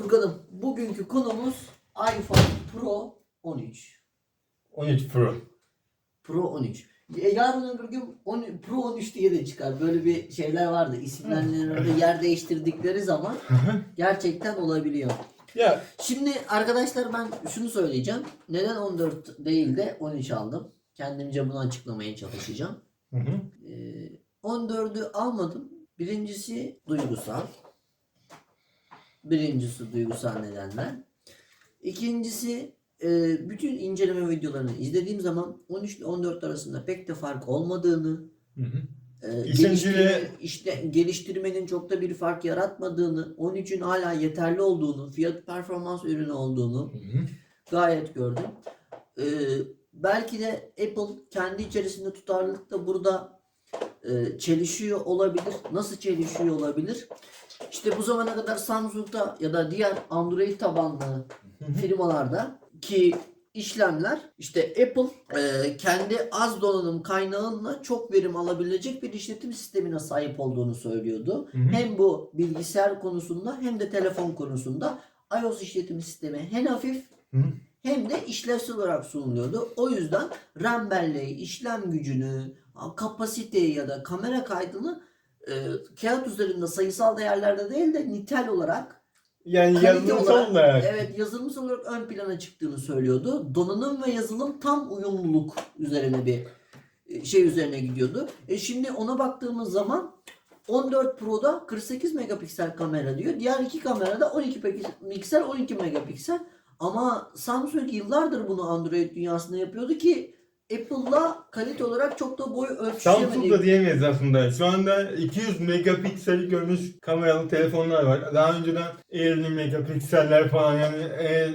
Furkan'ım bugünkü konumuz iPhone Pro 13. 13 Pro. Pro 13. E, Yarın öbür gün 10 Pro 13 diye de çıkar. Böyle bir şeyler vardı. İsimlerini öyle yer değiştirdikleri zaman gerçekten olabiliyor. ya Şimdi arkadaşlar ben şunu söyleyeceğim. Neden 14 değil de 13 aldım? Kendimce bunu açıklamaya çalışacağım. hı hı. Ee, 14'ü almadım. Birincisi duygusal. Birincisi duygusal nedenler. İkincisi e, bütün inceleme videolarını izlediğim zaman 13 ile 14 arasında pek de fark olmadığını, Hı hı. e, geliştirme, işte geliştirmenin çok da bir fark yaratmadığını, 13'ün hala yeterli olduğunu, fiyat performans ürünü olduğunu Hı hı. gayet gördüm. Ee, belki de Apple kendi içerisinde tutarlılıkta burada e, çelişiyor olabilir. Nasıl çelişiyor olabilir? İşte bu zamana kadar Samsung'da ya da diğer Android tabanlı firmalarda ki işlemler işte Apple e, kendi az donanım kaynağıyla çok verim alabilecek bir işletim sistemine sahip olduğunu söylüyordu. Hı hı. Hem bu bilgisayar konusunda hem de telefon konusunda iOS işletim sistemi hem hafif Hı hı. hem de işlevsel olarak sunuluyordu. O yüzden RAM belleği, işlem gücünü, kapasiteyi ya da kamera kaydını e, kağıt üzerinde sayısal değerlerde değil de nitel olarak Yani yazılımsal olarak. evet yazılımsal olarak ön plana çıktığını söylüyordu. Donanım ve yazılım tam uyumluluk üzerine bir e, şey üzerine gidiyordu. E şimdi ona baktığımız zaman 14 Pro'da 48 megapiksel kamera diyor. Diğer iki kamerada 12 piksel 12 megapiksel. Ama Samsung yıllardır bunu Android dünyasında yapıyordu ki Apple'la kalite olarak çok da boy ölçüşemedi. diyemeyiz aslında. Şu anda 200 megapiksel görmüş kameralı telefonlar var. Daha önceden 50 megapikseller falan yani e,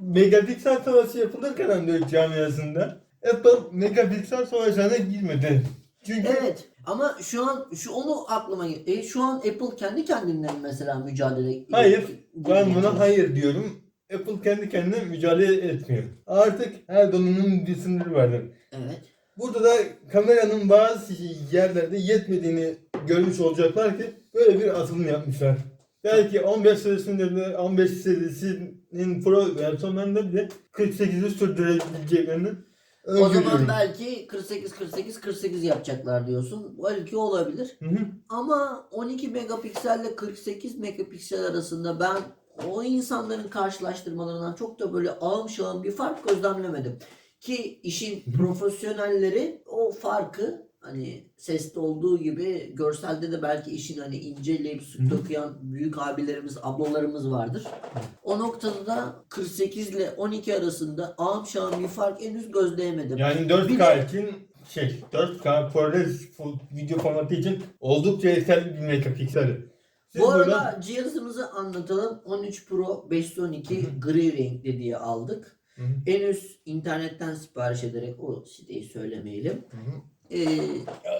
megapiksel savaşı yapılırken Android camiasında Apple megapiksel savaşlarına girmedi. Çünkü Evet ama şu an şu onu aklıma e, şu an Apple kendi kendinden mesela mücadele Hayır, ben buna hayır diyorum. Apple kendi kendine mücadele etmiyor. Artık her donanımın bir sınırı vardır. Evet. Burada da kameranın bazı yerlerde yetmediğini görmüş olacaklar ki böyle bir atılım yapmışlar. Belki 15 serisinde de 15 serisinin pro versiyonlarında bile 48'i sürdürebileceklerini O zaman belki 48 48 48 yapacaklar diyorsun. Belki olabilir. Hı hı. Ama 12 megapikselle 48 megapiksel arasında ben o insanların karşılaştırmalarından çok da böyle ağım şağım bir fark gözlemlemedim. Ki işin profesyonelleri o farkı hani seste olduğu gibi görselde de belki işin hani inceleyip sık dokuyan büyük abilerimiz, ablalarımız vardır. O noktada da 48 ile 12 arasında ağım şağım bir fark henüz gözleyemedim. Yani Bir 4K de- için şey 4K ProRes full video formatı için oldukça yeterli bir megapiksel. Siz Bu arada cihazımızı anlatalım. 13 Pro 512 Hı hı. gri renkli diye aldık. Hı hı. Henüz internetten sipariş ederek o siteyi söylemeyelim. Hı hı. Ee,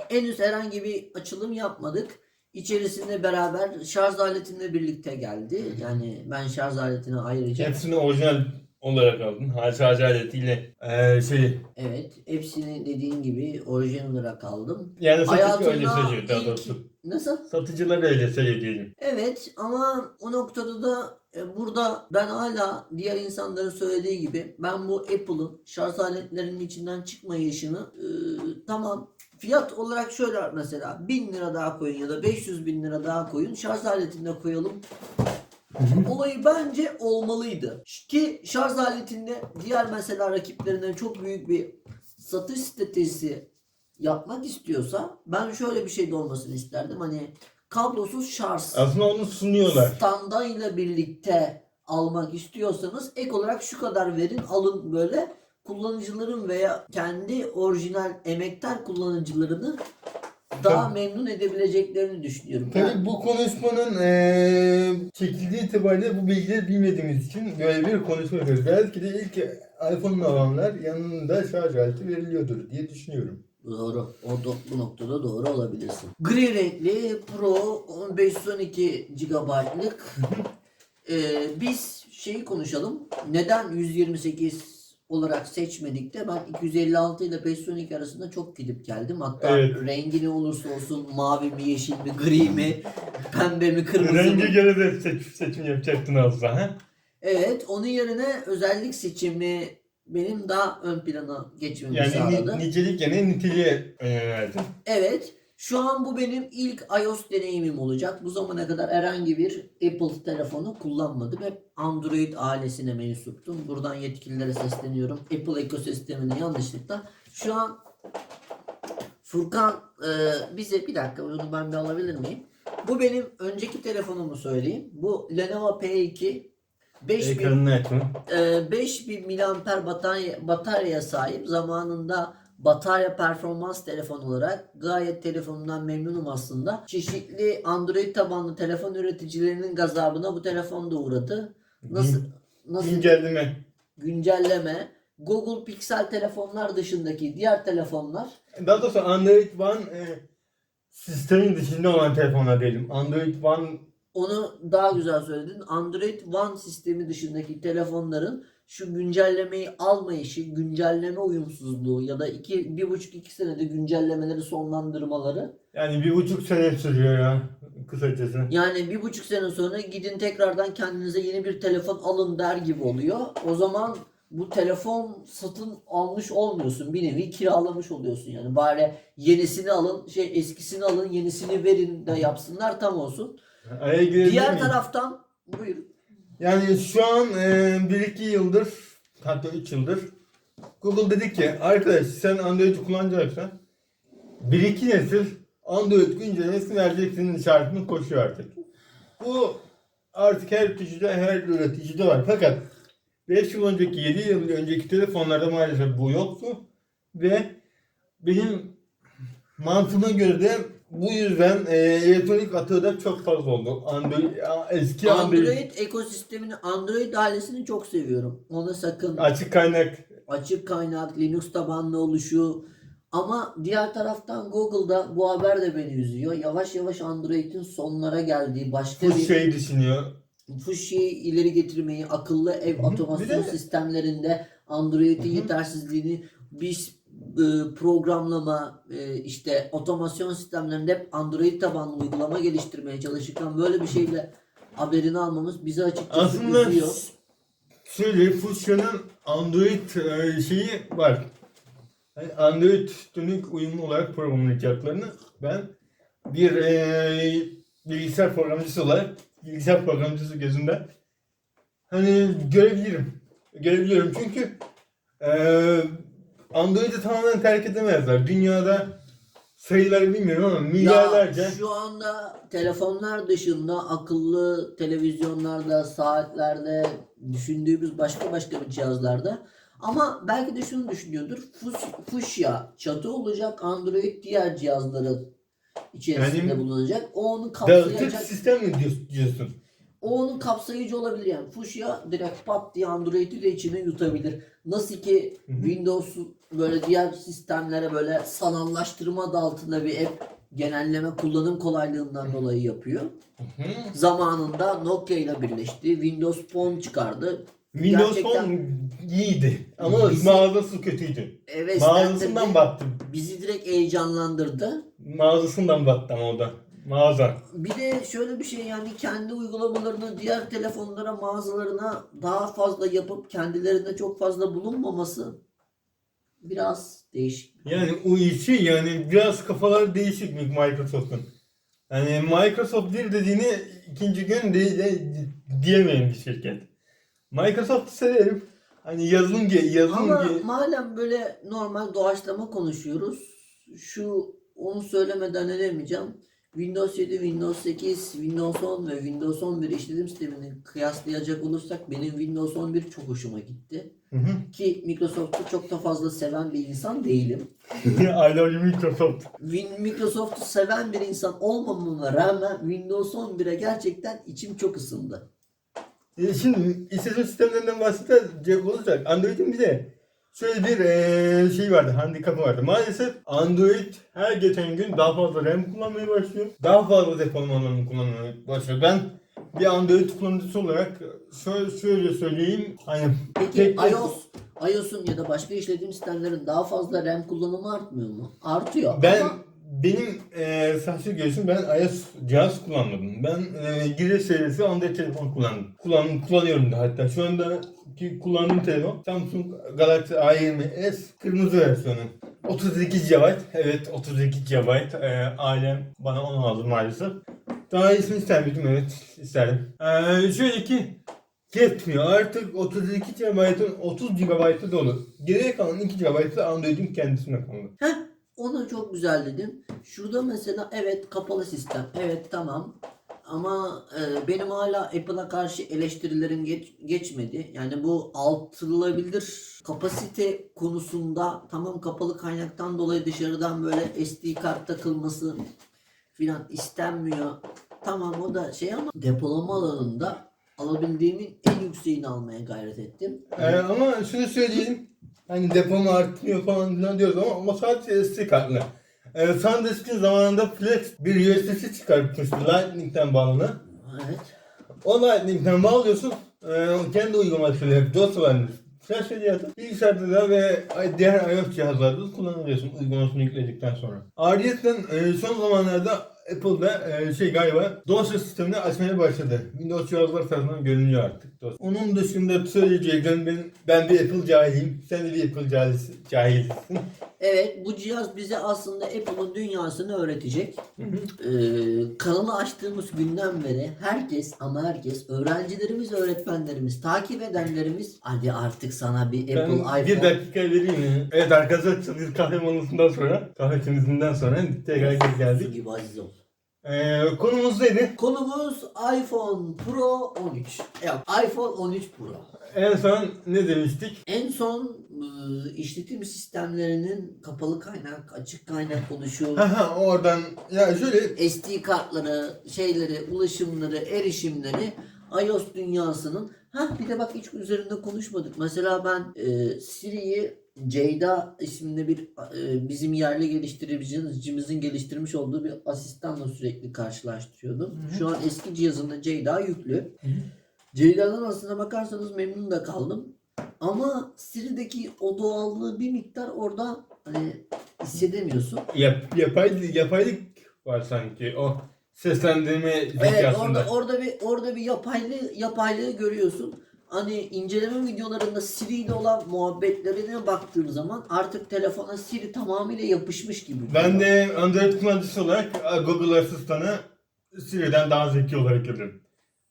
henüz herhangi bir açılım yapmadık. İçerisinde beraber şarj aletimle birlikte geldi. Yani ben şarj aletini ayrıca Hepsini orijinal olarak aldın. Ha şarj aletiyle eee şey evet hepsini dediğin gibi orijinal olarak aldım. yani satıcı öyle söylüyor daha ilk- doğrusu. Nasıl? Satıcılar öyle söylüyor diyelim. Evet ama o noktada da e, burada ben hala diğer insanların söylediği gibi ben bu Apple'ın şarj aletlerinin içinden çıkmayışını e, tamam fiyat olarak şöyle mesela 1000 lira daha koyun ya da 500 bin lira daha koyun şarj aletinde koyalım. Olayı bence olmalıydı. Ki şarj aletinde diğer mesela rakiplerinden çok büyük bir satış stratejisi yapmak istiyorsa ben şöyle bir şey de olmasını isterdim. Hani kablosuz şarj Aslında onu sunuyorlar. standayla birlikte almak istiyorsanız ek olarak şu kadar verin alın böyle kullanıcıların veya kendi orijinal emektar kullanıcılarını daha Tabii. memnun edebileceklerini düşünüyorum. Tabii bu konuşmanın eee çekildiği itibariyle bu bilgileri bilmediğimiz için böyle bir konuşma yapıyoruz. Belki de ilk iPhone'un alanlar yanında şarj aleti veriliyordur diye düşünüyorum. Doğru. O do- bu noktada doğru olabilirsin. Gri renkli Pro 512 GB'lık. Ee, biz şeyi konuşalım. Neden 128 olarak seçmedik de ben 256 ile 512 arasında çok gidip geldim. Hatta Evet. rengi ne olursa olsun mavi mi, yeşil mi, gri mi, pembe mi, kırmızı mı? Renge göre de seç, seçim yapacaktın aslında. Ha? Evet, onun yerine özellik seçimi benim daha ön plana geçmemi Yani sağladı. ni, nicelik yerine niteliğe önem verdin. Evet, şu an bu benim ilk iOS deneyimim olacak. Bu zamana kadar herhangi bir Apple telefonu kullanmadım. Hep Android ailesine mensuptum. Buradan yetkililere sesleniyorum. Apple ekosistemine yanlışlıkla. Şu an Furkan e, bize bir dakika bunu ben bir alabilir miyim? Bu benim önceki telefonumu söyleyeyim. Bu Lenovo P2 5000 Ekranını e, 5000 miliamper batarya, batarya sahip zamanında batarya performans telefon olarak gayet telefonumdan memnunum aslında. Çeşitli Android tabanlı telefon üreticilerinin gazabına bu telefon da uğradı. Nasıl nasıl İncelleme. güncelleme Google Pixel telefonlar dışındaki diğer telefonlar Daha doğrusu Android One e, sistemin dışında olan telefonlar diyelim. Android One onu daha güzel söyledin. Android One sistemi dışındaki telefonların şu güncellemeyi almayışı, güncelleme uyumsuzluğu ya da iki, bir buçuk iki senede güncellemeleri sonlandırmaları. yani bir buçuk sene sürüyor ya kısacası. Yani bir buçuk sene sonra gidin tekrardan kendinize yeni bir telefon alın der gibi oluyor. O zaman bu telefon satın almış olmuyorsun. Bir nevi kiralamış oluyorsun yani. Bari yenisini alın, şey eskisini alın, yenisini verin de yapsınlar tam olsun. Araya girebilir Diğer miyim? taraftan buyurun. Yani şu an e, 1-2 yıldır hatta 3 yıldır Google dedi ki arkadaş sen Android'i kullanacaksan 1-2 nesil Android güncellemesi vereceksin işaretini koşuyor artık. Bu artık her tücüde her üreticide var. Fakat 5 yıl önceki 7 yıl önceki telefonlarda maalesef bu yoktu. Ve benim mantığıma göre de bu yüzden e, elektronik atığı da çok fazla oldu. Android, eski Android Android ekosistemini, Android ailesini çok seviyorum. Ona sakın Açık kaynak. açık kaynak, Linux tabanlı oluşu. Ama diğer taraftan Google'da bu haber de beni üzüyor. Yavaş yavaş Android'in sonlara geldiği başka Bu bir şey düşünüyor. Fushi'yi ileri getirmeyi, akıllı ev Hı hı. otomasyon Bir de- sistemlerinde Android'in yetersizliğini biz e, programlama, e, işte otomasyon sistemlerinde hep Android tabanlı uygulama geliştirmeye çalışırken böyle bir şeyle haberini almamız bizi açıkçası Aslında üzüyor. şöyle Fusion'un Android e, şeyi var. Yani Android dönük uyumlu olarak programlayacaklarını ben bir e, bilgisayar programcısı olarak bilgisayar programcısı gözünde hani görebilirim. Görebiliyorum çünkü e, Android'i tamamen terk edemezler. Dünyada sayıları bilmiyorum ama milyarlarca Ya şu anda telefonlar dışında akıllı televizyonlarda, saatlerde, düşündüğümüz başka başka bir cihazlarda ama belki de şunu düşünüyordur. Fus- Fuchsia çatı olacak Android diğer cihazların içerisinde Yani- bulunacak. O onu dağıtık kapsayacak. sistem mi diyorsun? O onun kapsayıcı olabilir yani. Fuchsia direkt pat diye Android'i de içine yutabilir. Nasıl ki. Windows'u böyle diğer sistemlere böyle sanallaştırma adı altında bir app genelleme kullanım kolaylığından dolayı yapıyor. Zamanında Nokia ile birleşti. Windows Phone çıkardı. Windows Gerçekten- Phone iyiydi ama Bizi- mağazası kötüydü. Evet, Mağazasından battım. bizi direkt heyecanlandırdı. Mağazasından battı ama o da. Mağaza. Bir de şöyle bir şey yani kendi uygulamalarını diğer telefonlara, mağazalarına daha fazla yapıp kendilerinde çok fazla bulunmaması biraz değişik. Yani o işi yani biraz kafalar değişik mi Microsoft'un. Yani Microsoft değil dediğini ikinci gün de, de, diyemeyen bir şirket. Microsoft'u severim. Hani yazılım ge- yazılım Ama ge- madem böyle normal doğaçlama konuşuyoruz, şu onu söylemeden edemeyeceğim. Windows 7, Windows 8, Windows 10 ve Windows 11 işletim sistemini kıyaslayacak olursak benim Windows 11 çok hoşuma gitti. Hı hı. Ki Microsoft'u çok da fazla seven bir insan değilim. I love you Microsoft. Win- Microsoft'u seven bir insan olmamama rağmen Windows 11'e gerçekten içim çok ısındı. E şimdi işletim sistemlerinden bahsedecek olursak Android'in bir de şöyle bir şey vardı, handikapı vardı. Maalesef Android her geçen gün daha fazla RAM kullanmaya başlıyor. Daha fazla depolama alanı kullanmaya başlıyor. Ben bir Android kullanıcısı olarak şöyle, şöyle söyleyeyim. Hani Peki tek- iOS iOS'un ya da başka işletim sistemlerin daha fazla RAM kullanımı artmıyor mu? Artıyor. Ben Ama benim e, şahsi görüşüm ben iOS cihaz kullanmadım. Ben e, Gire serisi Android telefon kullandım. Kullan, kullanıyorum da hatta. Şu anda ki kullandığım telefon Samsung Galaxy A20s kırmızı versiyonu. 32 GB. Evet 32 GB. E, ailem bana onu aldı maalesef. Daha iyisini isterdim evet isterdim. E, şöyle ki yetmiyor. Artık 32 GB'ın 30 GB'ı dolu. Geriye kalan 2 GB Android'in kendisine kaldı. Heh, onu çok güzel dedin. Şurada mesela evet kapalı sistem. Evet tamam. Ama e, benim hala Apple'a karşı eleştirilerim geç, geçmedi. Yani bu altılabilir kapasite konusunda tamam kapalı kaynaktan dolayı dışarıdan böyle SD kart takılması filan istenmiyor. Tamam o da şey ama depolama alanında alabildiğimin en yükseğini almaya gayret ettim. Ee, ama şunu söyleyeyim. Hani depom artmıyor falan filan diyoruz ama, ama sadece SD kartlı. Ee, SanDisk'in zamanında Flex bir USB-C çıkartmıştı Lightning'den bağlanan. Evet. O Lightning'den bağlıyorsun. E, kendi uygulamasıyla DOS var. Flash cihazı bilgisayarda da ve diğer iOS cihazlarda da kullanabiliyorsun uygulamasını yükledikten sonra. Ayrıca e, son zamanlarda Apple'da e, şey galiba dosya sistemini açmaya başladı. Windows cihazlar tarafından görünüyor artık. dosya. Onun dışında söyleyeceklerim ben, ben bir Apple cahiliyim. Sen de bir Apple cahilsin. cahilsin. Evet bu cihaz bize aslında Apple'ın dünyasını öğretecek. Ee, kanalı açtığımız günden beri herkes ama herkes öğrencilerimiz, öğretmenlerimiz, takip edenlerimiz hadi artık sana bir Apple Ben iPhone bir dakika vereyim mi? Evet arkadaşlar kahve molasından sonra, kahve temizliğinden sonra tekrar geldik. gibi aziz ol. Ee, konumuz neydi? Konumuz iPhone Pro 13. Yok iPhone 13 Pro. En son ne demiştik? En son ıı, işletim sistemlerinin kapalı kaynak, açık kaynak konuşuyor. Haha oradan ya şöyle SD kartları, şeyleri, ulaşımları, erişimleri iOS dünyasının ha bir de bak hiç üzerinde konuşmadık. Mesela ben e, Siri'yi Ceyda isimli bir e, bizim yerli geliştiricimizin geliştirmiş olduğu bir asistanla sürekli karşılaştırıyordum. Hı hı. Şu an eski cihazımda Ceyda yüklü. Hı hı. Ceyda'dan aslına bakarsanız memnun da kaldım. Ama Siri'deki o doğallığı bir miktar orada hani hissedemiyorsun. yap, yapay, yapaylık var sanki o seslendirme Evet orada orada bir orada bir yapaylı yapaylığı görüyorsun. Hani inceleme videolarında Siri ile olan muhabbetlerine baktığım zaman artık telefona Siri tamamıyla yapışmış gibi. Ben de Android kullanıcısı olarak e, Google asistanı Siri'den daha zeki olarak görüyorum.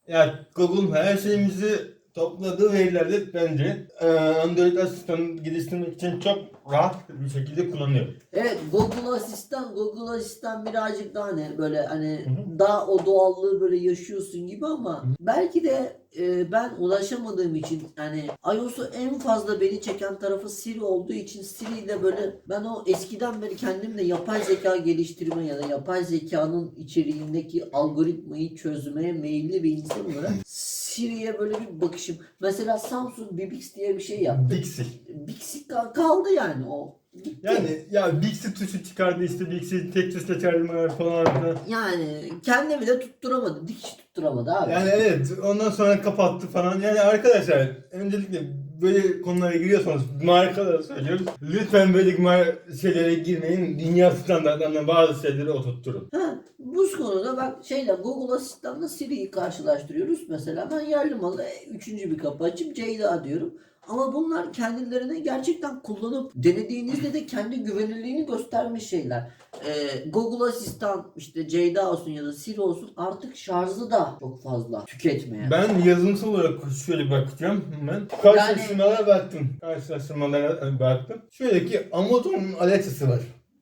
Yani Google her şeyimizi topladığı verilerle bence e, Android asistanı geliştirmek için çok rahat bir şekilde kullanıyor. Evet Google Asistan Google Asistan birazcık daha ne böyle hani Hı daha o doğallığı böyle yaşıyorsun gibi ama Hı. belki de e, ben ulaşamadığım için hani iOS'u en fazla beni çeken tarafı Siri olduğu için Siri ile böyle ben o eskiden beri kendimle yapay zeka geliştirme ya da yapay zekanın içeriğindeki algoritmayı çözmeye meyilli bir insan olarak Siri'ye böyle bir bakışım. Mesela Samsung Bibix diye bir şey yaptı. Bixi. Bixi kal- kaldı yani o. Gitti. Yani ya Bixi tuşu çıkardı işte Bixi tek tuşla çağırmalar falan filan. Yani kendimi de tutturamadı. Dikiş tutturamadı abi. Yani evet ondan sonra kapattı falan. Yani arkadaşlar öncelikle böyle konulara giriyorsanız markalara söylüyoruz. Lütfen böyle şeylere girmeyin. Dünya standartlarına bazı şeyleri oturtturun. Bu konuda bak şeyle Google Asistan'la Siri'yi karşılaştırıyoruz. Mesela ben yerli malı e, üçüncü bir kapı açıp Ceyda diyorum. Ama bunlar kendilerine gerçekten kullanıp denediğinizde de kendi güvenilirliğini göstermiş şeyler. Ee, Google Asistan işte Ceyda olsun ya da Siri olsun artık şarjı da çok fazla tüketmeye. Ben yazılımsal olarak şöyle bakacağım hemen. Karşılaştırmalara baktım. Karşılaştırmalara baktım. Şöyle ki Amazon'un Alexa'sı var.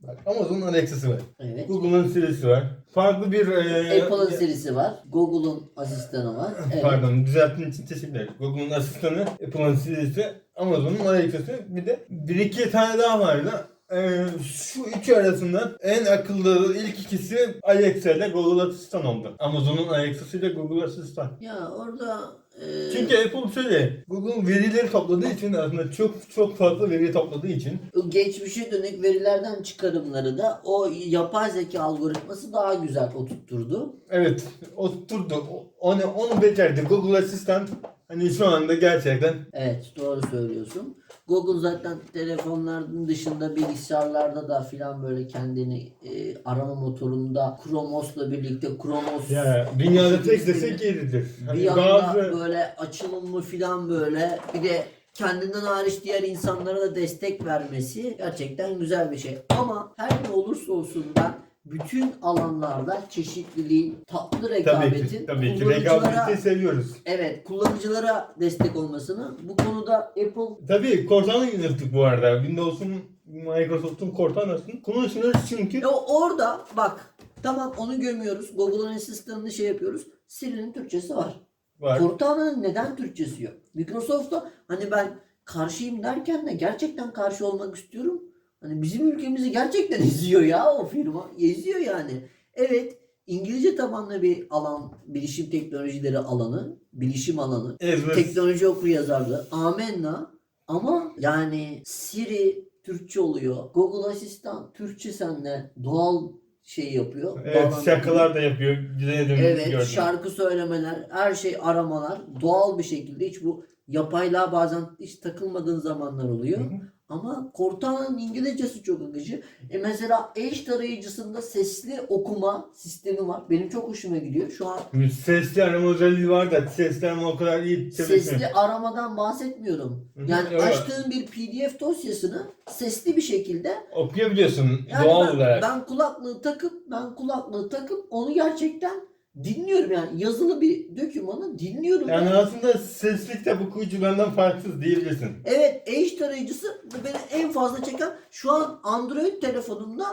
Bak Amazon'un Alexa'sı var. Evet. Google'ın Siri'si var. Farklı bir... e, Apple'ın serisi var. Google'un asistanı var. Evet. Pardon düzelttiğin için teşekkürler. Google'un asistanı, Apple'ın Siri'si, Amazon'un Alexa'sı bir de bir iki tane daha vardı. Ee, şu üçü arasından en akıllı ilk ikisi Alexa ile Google Asistan oldu. Amazon'un Alexa'sı ile Google Asistan. Ya orada e, Çünkü Apple şöyle, Google verileri topladığı için aslında çok çok fazla veri topladığı için geçmişe dönük verilerden çıkarımları da o yapay zeka algoritması daha güzel oturtturdu. evet oturdu. O- Onu, onu becerdi. Google Asistan hani şu anda gerçekten Evet doğru söylüyorsun. Google zaten telefonların dışında bilgisayarlarda da filan böyle kendini e, arama motorunda Chromos'la birlikte Chromos ya dünyada tek desek yeridir. bir Hani anda bazı böyle açılımlı filan böyle bir de kendinden hariç diğer insanlara da destek vermesi gerçekten güzel bir şey. Ama her ne olursa olsun ben bütün alanlarda çeşitliliği, tatlı tabii rekabetin ki tabii ki rekabeti seviyoruz. evet kullanıcılara destek olmasını bu konuda Apple Tabii Cortana yönettik bu arada. Windows'un Microsoft'un Cortana'sını konuşuyoruz çünkü Ya orada bak tamam onu gömüyoruz. Google'ın asistanını şey yapıyoruz. Siri'nin Türkçesi var. var. Cortana'nın neden Türkçesi yok? Microsoft'ta hani ben karşıyım derken de gerçekten karşı olmak istiyorum. Hani bizim ülkemizi gerçekten eziyor ya o firma. Eziyor yani. Evet İngilizce tabanlı bir alan, bilişim teknolojileri alanı, bilişim alanı. Ezber. Teknoloji okur yazarlığı. Amenna. Ama yani Siri Türkçe oluyor. Google Asistan Türkçe senle doğal şey yapıyor. Evet bağlantı şakalar da yapıyor. Güzel Evet gördüm. şarkı söylemeler, her şey aramalar doğal bir şekilde hiç bu yapaylığa bazen hiç takılmadığın zamanlar oluyor. Hı hı. Ama Cortana'nın İngilizcesi çok akıcı. E mesela Edge tarayıcısında sesli okuma sistemi var. Benim çok hoşuma gidiyor. Şu an Sesli arama özelliği var da sesli arama o kadar iyi çalışmıyor. sesli aramadan bahsetmiyorum. Hı hı, Yani evet. açtığın bir PDF dosyasını sesli bir şekilde Okuyabiliyorsun yani doğal ben, olarak. ben kulaklığı takıp ben kulaklığı takıp onu gerçekten dinliyorum yani yazılı bir dokümanı dinliyorum. Yani ben. aslında sesli kitap okuyucularından farksız diyebilirsin. Evet Edge tarayıcısı beni en fazla çeken şu an Android telefonumda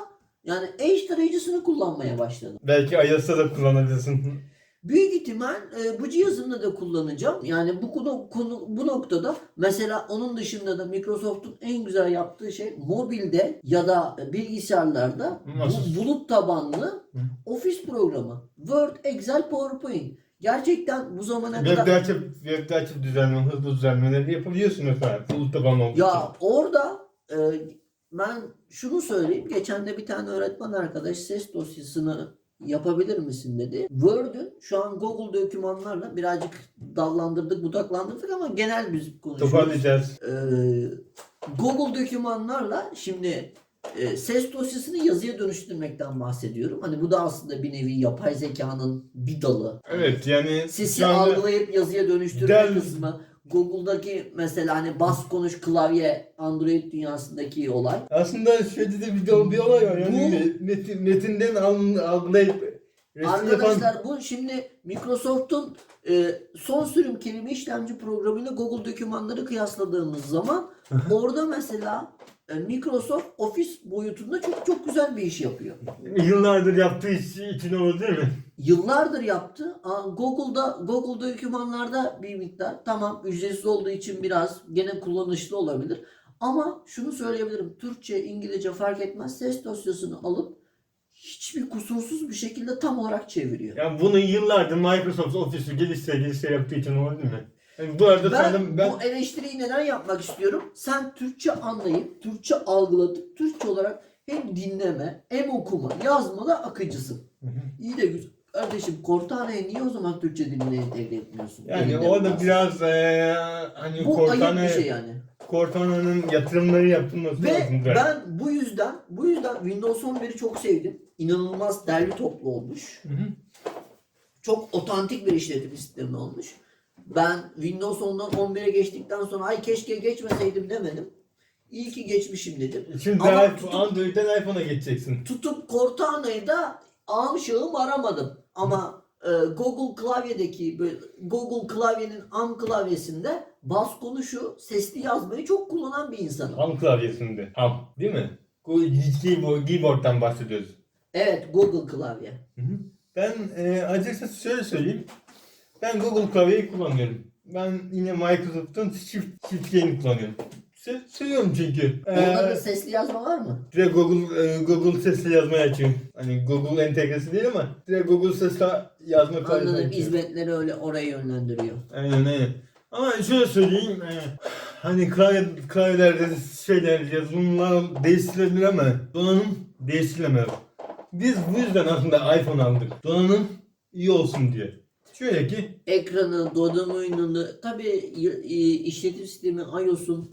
yani Edge tarayıcısını kullanmaya başladım. Belki iOS'ta da kullanabilirsin. Büyük ihtimal e, bu cihazımda da kullanacağım. Yani bu konu, konu bu noktada mesela onun dışında da Microsoft'un en güzel yaptığı şey mobilde ya da bilgisayarlarda bu bulut tabanlı Hı. ofis programı. Word, Excel, PowerPoint. Gerçekten bu zamana kadar Web'de açıp, web'de açıp düzenleme, hızlı düzenlemeleri yapabiliyorsun mesela. Bulut tabanlı için. Ya orada e, ben şunu söyleyeyim. Geçen de bir tane öğretmen arkadaş ses dosyasını yapabilir misin dedi. Word'ün şu an Google dokümanlarla birazcık dallandırdık, budaklandırdık ama genel biz konuşuyoruz. Toparlayacağız. E, Google dokümanlarla şimdi e, ses dosyasını yazıya dönüştürmekten bahsediyorum. Hani bu da aslında bir nevi yapay zekanın bir dalı. Evet yani Sesi anda algılayıp yazıya dönüştürme Del- kısmı. Google'daki mesela hani bas konuş klavye Android dünyasındaki olay. aslında şöyle de bir, bir olay var. Yani metin, metinden al- algılayıp resim yapan Arkadaşlar bu şimdi Microsoft'un e, son sürüm kelime işlemci programıyla Google dokümanları kıyasladığımız zaman orada mesela Microsoft Office boyutunda çok çok güzel bir iş yapıyor. yıllardır yaptığı iş için olur değil mi? Yıllardır yaptı. Google'da Google dokümanlarda bir miktar tamam ücretsiz olduğu için biraz gene kullanışlı olabilir. Ama şunu söyleyebilirim. Türkçe, İngilizce fark etmez. Ses dosyasını alıp hiçbir kusursuz bir şekilde tam olarak çeviriyor. Yani bunu yıllardır Microsoft Office'i geliştire geliştire yaptığı için değil mi? Yani bu arada Ben, ben, ben bu eleştiriyi neden yapmak istiyorum? Sen Türkçe anlayıp, Türkçe algılatıp, Türkçe olarak hem dinleme, hem okuma, yazmada akıcısın. Hı hı. İyi de güzel. Kardeşim Cortana'yı niye o zaman Türkçe diline entegre etmiyorsun? yani orada olmaz. biraz eee hani Bu ayıp Cortana, bir şey yani. Cortana'nın yatırımları yapılması Ve lazım. zaten. ben bu yüzden bu yüzden Windows 11'i çok sevdim. İnanılmaz derli toplu olmuş. Hı hı. Çok otantik bir işletim sistemi olmuş. Ben Windows 10'dan 11'e geçtikten sonra ay keşke geçmeseydim demedim. İyi ki geçmişim dedim. Şimdi Ama iPhone- tutup- Android'den iPhone'a geçeceksin. Tutup Cortana'yı da ağım şağım aramadım. Ama e, Google klavyedeki böyle Google klavyenin am klavyesinde bas konuşu sesli yazmayı çok kullanan bir insanım. Ham klavyesinde. Ham. Değil mi? Keyboard'dan bahsediyoruz. Evet Google klavye. Ben e, açıkçası şöyle söyleyeyim. Ben Google klavyeyi kullanıyorum. Ben yine Microsoft'un Shift, Shift key'ini kullanıyorum. Se- seviyorum çünkü. Onda da Ee, sesli yazma var mı? direkt Google e, Google sesli yazmayı açıyorum. Hani Google entegresi değil ama direkt Google sesli yazma klavyesi Anladım. Hizmetleri öyle oraya yönlendiriyor. Aynen aynen. Ama şöyle söyleyeyim. e, hani klavye, klavyelerde şeyler yazılımlar değiştirilebilir ama donanım değiştirilemez. Biz bu yüzden aslında iPhone aldık. Donanım iyi olsun diye. Şöyle ki ekranı, donanım oyununu tabi işletim sistemi iOS'un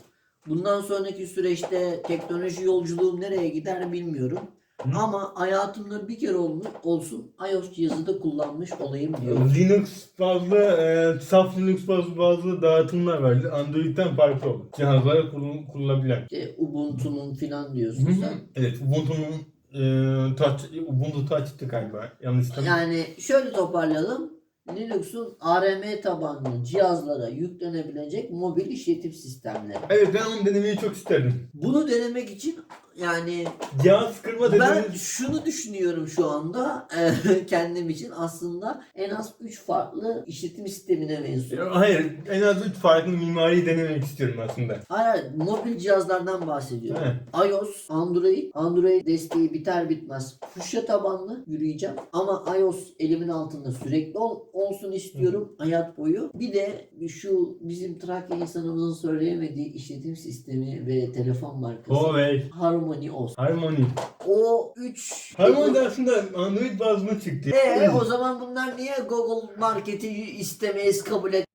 bundan sonraki süreçte teknoloji yolculuğum nereye gider bilmiyorum. Hı. Ama hayatımda bir kere olmuş, olsun iOS cihazı da kullanmış olayım diyorum. Linux bazlı, e, saf Linux bazlı bazı dağıtımlar var. Android'den farklı olur. Cihazlara kurul- kurulabilen. İşte Ubuntu'nun filan diyorsun hı. sen. Evet, Ubuntu'nun e, touch, Ubuntu Touch'tı galiba. Yanlış tabii. Yani şöyle toparlayalım. Linux'un ARM tabanlı cihazlara yüklenebilecek mobil işletim sistemleri. Evet ben onu denemeyi çok isterdim. Bunu denemek için yani Cihaz kırma ben şunu düşünüyorum şu anda e, kendim için aslında en az 3 farklı işletim sistemine mensup. Hayır, en az 3 farklı mimariyi denemek istiyorum aslında. Hayır, hayır, mobil cihazlardan bahsediyorum. Evet. iOS, Android, Android desteği biter bitmez. Fuşya tabanlı yürüyeceğim ama iOS elimin altında sürekli ol- olsun istiyorum hayat boyu. Bir de şu bizim Trakya insanımızın söyleyemediği işletim sistemi ve telefon markası Huawei, Harmony olsun. Harmony. O 3 Harmony de aslında Android bazlı çıktı. Ee, o zaman bunlar niye Google Market'i istemeyiz, kabul et